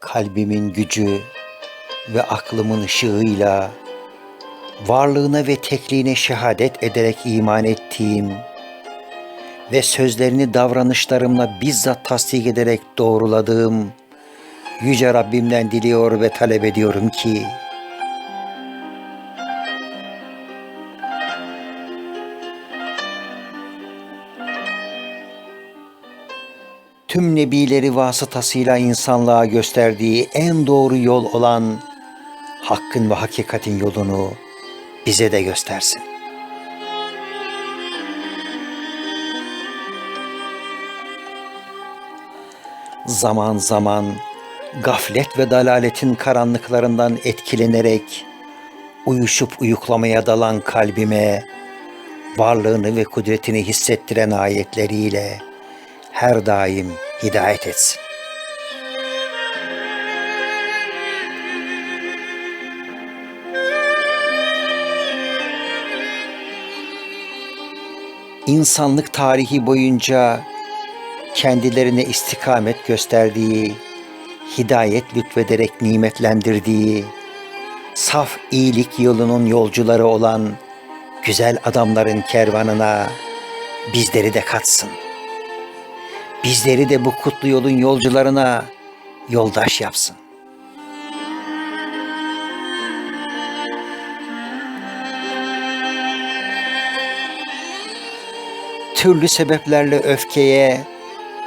kalbimin gücü ve aklımın ışığıyla varlığına ve tekliğine şehadet ederek iman ettiğim ve sözlerini davranışlarımla bizzat tasdik ederek doğruladığım Yüce Rabbimden diliyor ve talep ediyorum ki tüm nebileri vasıtasıyla insanlığa gösterdiği en doğru yol olan hakkın ve hakikatin yolunu bize de göstersin. Zaman zaman gaflet ve dalaletin karanlıklarından etkilenerek uyuşup uyuklamaya dalan kalbime varlığını ve kudretini hissettiren ayetleriyle her daim hidayet etsin. İnsanlık tarihi boyunca kendilerine istikamet gösterdiği, hidayet lütfederek nimetlendirdiği, saf iyilik yolunun yolcuları olan güzel adamların kervanına bizleri de katsın. Bizleri de bu kutlu yolun yolcularına yoldaş yapsın. Türlü sebeplerle öfkeye,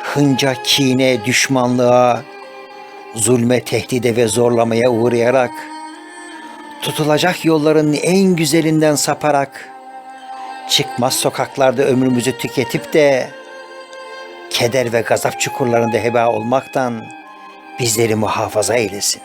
hınca, kine, düşmanlığa, zulme, tehdide ve zorlamaya uğrayarak, tutulacak yolların en güzelinden saparak, çıkmaz sokaklarda ömrümüzü tüketip de, keder ve gazap çukurlarında heba olmaktan bizleri muhafaza eylesin.